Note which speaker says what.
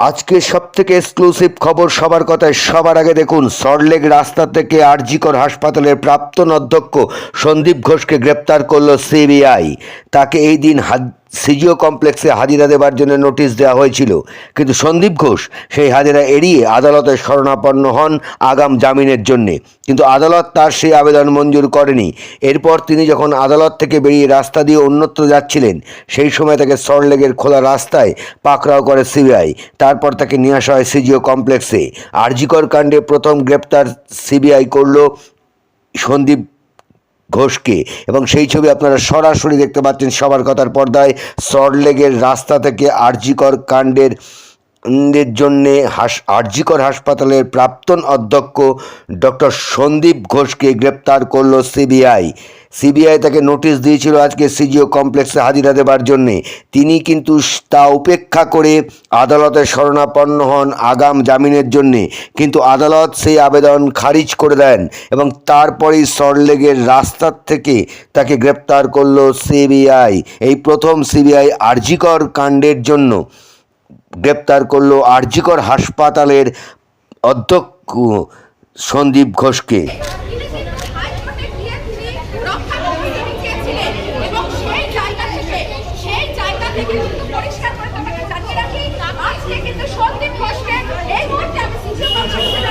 Speaker 1: আজকে সব থেকে এক্সক্লুসিভ খবর সবার কথায় সবার আগে দেখুন সরলেগ রাস্তা থেকে আরজিকর হাসপাতালের প্রাপ্তন অধ্যক্ষ সন্দীপ ঘোষকে গ্রেপ্তার করল সিবিআই। তাকে এই দিন সিজিও কমপ্লেক্সে হাজিরা দেবার জন্য নোটিশ দেওয়া হয়েছিল। কিন্তু সন্দীপ ঘোষ সেই হাজিরা এড়িয়ে আদালতে শরণাপন্ন হন আগাম জামিনের জন্যে। কিন্তু আদালত তার সেই আবেদন মঞ্জুর করেনি। এরপর তিনি যখন আদালত থেকে বেরিয়ে রাস্তা দিয়ে অন্যত্র যাচ্ছিলেন, সেই সময় তাকে সল্টলেকের খোলা রাস্তায় পাকড়াও করে সিবিআই। তারপর তাকে নিয়ে আসা হয় সিজিও কমপ্লেক্সে। আরজিকর কাণ্ডে প্রথম গ্রেপ্তার সিবিআই করল সন্দীপ ঘোষকে। এবং সেই ছবি আপনারা সরাসরি দেখতে পাচ্ছেন সবার কথার পর্দায়। সল্টলেকের রাস্তা থেকে আরজিকর কাণ্ডের এর জন্যে হাস আরজিকর হাসপাতালের প্রাক্তন অধ্যক্ষ ডক্টর সন্দীপ ঘোষকে গ্রেপ্তার করল সিবিআই। সিবিআই তাকে নোটিশ দিয়েছিল আজকে সিজিও কমপ্লেক্সে হাজিরা দেবার জন্যে। তিনি কিন্তু তা উপেক্ষা করে আদালতে শরণাপন্ন হন আগাম জামিনের জন্যে। কিন্তু আদালত সেই আবেদন খারিজ করে দেন এবং তারপরেই সল্টলেকের রাস্তার থেকে তাকে গ্রেপ্তার করল সিবিআই। এই প্রথম সিবিআই আরজিকর কাণ্ডের জন্য গ্রেপ্তার করল আরজিকর হাসপাতালের অধ্যক্ষ সন্দীপ ঘোষকে
Speaker 2: তিনি কিন্তু হাইকোর্টে গিয়ে তিনি রক্ষা কমিশনে চেয়েছিলেন এবং সেই জায়গা থেকে সেই জায়গা থেকে কিন্তু পরিষ্কার করে